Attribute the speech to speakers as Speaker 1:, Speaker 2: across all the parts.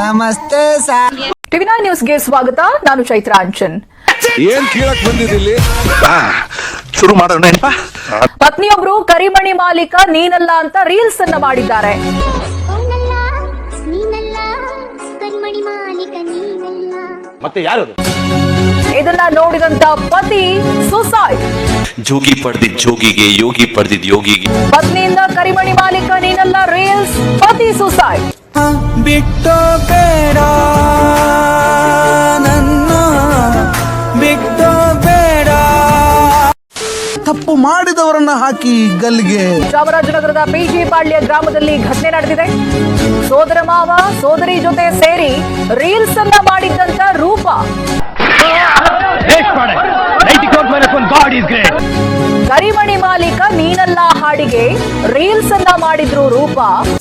Speaker 1: ನಮಸ್ತೆ sir.
Speaker 2: TV nine ನ್ಯೂಸ್ಗೆ ಸ್ವಾಗತ. ನಾನು ಚೈತ್ರ ಅಂಚನ್.
Speaker 3: ಏನ್ ಕೇಳಕ್ ಬಂದಿದ್ದಿಲ್ಲಿ
Speaker 4: ಶುರು ಮಾಡೋಣ
Speaker 2: ಪತ್ನಿಯೊಬ್ರು ಕರಿಮಣಿ ಮಾಲೀಕ ನೀನಲ್ಲ ಅಂತ ರೀಲ್ಸ್ ಅನ್ನ ಮಾಡಿದ್ದಾರೆ
Speaker 4: ಮತ್ತೆ ಯಾರು
Speaker 2: ಇದನ್ನ ನೋಡಿದಂತ ಪತಿ ಸುಸೈಡ್
Speaker 5: ಜೋಗಿ ಪಡೆದಿದ್ ಜೋಗಿಗೆ ಯೋಗಿ ಪಡೆದಿದ್ ಯೋಗಿಗೆ.
Speaker 2: ಪತ್ನಿಯಿಂದ ಕರಿಮಣಿ ಮಾಲೀಕ ನೀನಲ್ಲ ರೀಲ್ಸ್ ಪತಿ ಸುಸೈಡ್
Speaker 1: ಬಿಟ್ಟು ಬೇಡ. ನನ್ನ ಬಿಟ್ಟು ಬೇಡ. ತಪ್ಪು ಮಾಡಿದವರನ್ನ ಹಾಕಿ ಗಲ್ಲಿಗೆ.
Speaker 2: ಚಾಮರಾಜನಗರದ ಪಿಜಿ ಪಾಳ್ಯ ಗ್ರಾಮದಲ್ಲಿ ಘಟನೆ ನಡೆದಿದೆ. ಸೋದರ ಮಾವ ಸೋದರಿ ಜೊತೆ ಸೇರಿ ರೀಲ್ಸ್ ಅನ್ನ ಮಾಡಿದ್ದಂತ ರೂಪ. ಕರಿಮಣಿ ಮಾಲೀಕ ನೀನಲ್ಲ. ಹಾಡಿಗೆ ರೀಲ್ಸ್ ಅನ್ನ ಮಾಡಿದ್ರು ರೂಪ.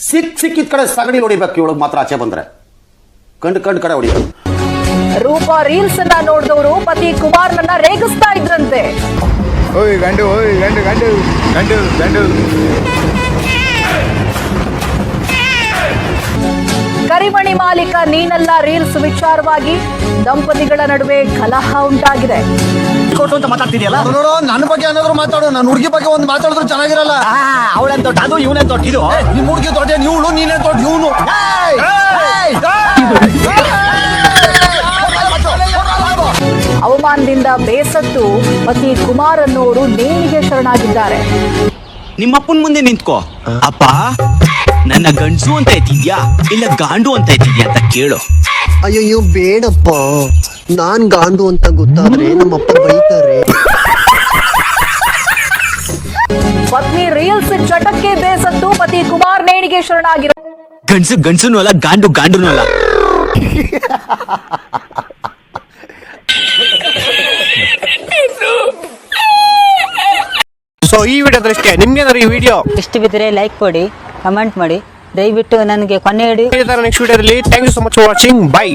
Speaker 6: ಸಿಕ್ ಸಿಕ್ಕಿದ ಕಡೆ ಸಗಣಿ ಹೊಡಿಬೇಕು ಇವಳಿಗೆ ಮಾತ್ರ ಆಚೆ ಬಂದ್ರೆ. ಕಂಡು ಕಂಡು ಕಡೆ ಹೊಡಿಬೇಕು.
Speaker 2: ರೂಪ ರೀಲ್ಸ್ ಅನ್ನ ನೋಡಿದವರು ಪತಿ ಕುಮಾರ್ನನ್ನ ರೇಗಿಸ್ತಾ ಇದ್ರಂತೆ.
Speaker 3: ಓಯ್ ಗಂಡು ಓಯ್ ಗಂಡು ಗಂಡು. ಗಂಡು ಗಂಡು.
Speaker 2: ಕರಿಮಣಿ ಮಾಲೀಕ ನೀನಲ್ಲ ರೀಲ್ಸ್ ವಿಚಾರವಾಗಿ ದಂಪತಿಗಳ ನಡುವೆ ಕಲಹ ಉಂಟಾಗಿದೆ
Speaker 6: ಕೊಟ್ಟು ಅಂತ ಮಾತಾಡ್ತಿದ್ಯಲ್ಲ
Speaker 1: ನೋಡು ನನ್ನ ಬಗ್ಗೆ ಏನಾದ್ರು ಮಾತಾಡು ನನ್ನ ಹುಡುಗಿ ಬಗ್ಗೆ ಒಂದು ಮಾತಾಡಿದ್ರು ಚೆನ್ನಾಗಿರಲ್ಲ
Speaker 6: ಅವಳೇನ್ ದೊಡ್ಡ ಅದು ಇವನೇ ದೊಡ್ಡ ಇದು
Speaker 1: ನಿಮ್ ಹುಡುಗಿ ದೊಡ್ಡ ನೀವಳು ನೀನೇ ದೊಡ್ಡ ಇವನು
Speaker 2: ಅವಮಾನದಿಂದ ಬೇಸತ್ತು ಪತಿ ಕುಮಾರ್ ಅನ್ನೋರು ನೇಣಿಗೆ ಶರಣಾಗಿದ್ದಾರೆ
Speaker 7: ನಿಮ್ಮಪ್ಪನ್ ಮುಂದೆ ನಿಂತ್ಕೋ ಅಪ್ಪ ನನ್ನ ಗಂಡ್ಸು ಅಂತ ಇದೆಯಾ ಇಲ್ಲ ಗಾಂಡು ಅಂತ ಇದ್ದಿದ್ಯಾ ಅಂತ ಕೇಳು.
Speaker 8: ಅಯ್ಯಯ್ಯೋ ಬೇಡಪ್ಪ. ನಾನ್ ಗಾಂಡು ಅಂತ ಗೊತ್ತಾದ್ರೆ ನಮ್ಮಪ್ಪ ಬೈತಾರೆ.
Speaker 2: ಪತ್ನಿ ರೀಲ್ಸ್ ಚಟಕ್ಕೆ ಬೇಸತ್ತು ಪತಿ ಕುಮಾರ್ ನೇಣಿಗೆ ಶರಣಾಗಿರೋ
Speaker 7: ಗಂಡ್ಸು ಗಂಡ್ಸುನು ಅಲ್ಲ ಗಾಂಡು ಗಾಂಡುನೂ ಅಲ್ಲ.
Speaker 8: ಸೊ ಈ ವಿಡಿಯೋ ವಿಡಿಯೋದಷ್ಟೇ ನಿಮ್ಗೇನಾದ್ರು ಈ ವಿಡಿಯೋ?
Speaker 9: ಇಷ್ಟ ಬಿದ್ದರೆ ಲೈಕ್ ಕೊಡಿ. ಕಮೆಂಟ್ ಮಾಡಿ. ದಯವಿಟ್ಟು ನನಗೆ ಕೊನೆ ಇಡಿ
Speaker 8: ನೆಕ್ಸ್ಟ್ ವಿಡಿಯೋದಲ್ಲಿ thank you so much watching bye